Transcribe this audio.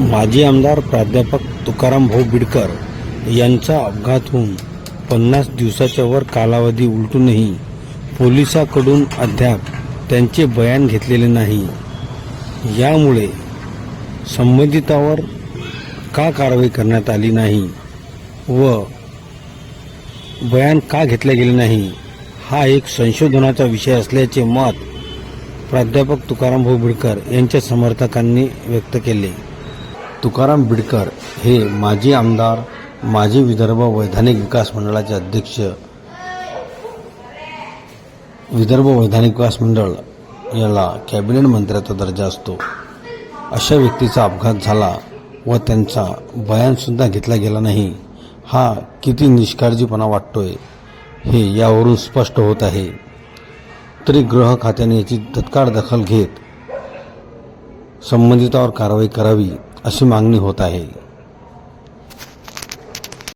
माजी आमदार प्राध्यापक तुकाराम भाऊ बिडकर यांचा अपघात होऊन पन्नास दिवसाच्या वर कालावधी उलटूनही पोलिसाकडून अद्याप त्यांचे बयान घेतलेले नाही. यामुळे संबंधितावर का कारवाई करण्यात आली नाही व बयान का घेतले गेले नाही हा एक संशोधनाचा विषय असल्याचे मत प्राध्यापक तुकाराम भाऊ बिडकर यांच्या समर्थकांनी व्यक्त केले. तुकाराम बिडकर हे माजी आमदार माजी विदर्भ वैधानिक विकास मंडळाचे अध्यक्ष विदर्भ वैधानिक विकास मंडळ याला कॅबिनेट मंत्र्याचा दर्जा असतो. अशा व्यक्तीचा अपघात झाला व त्यांचा बयानसुद्धा घेतला गेला नाही. हा किती निष्काळजीपणा वाटतोय हे यावरून स्पष्ट होत आहे. तरी गृह खात्याने याची तत्काळ दखल घेत संबंधितावर कारवाई करावी अशी मागणी होत आहे.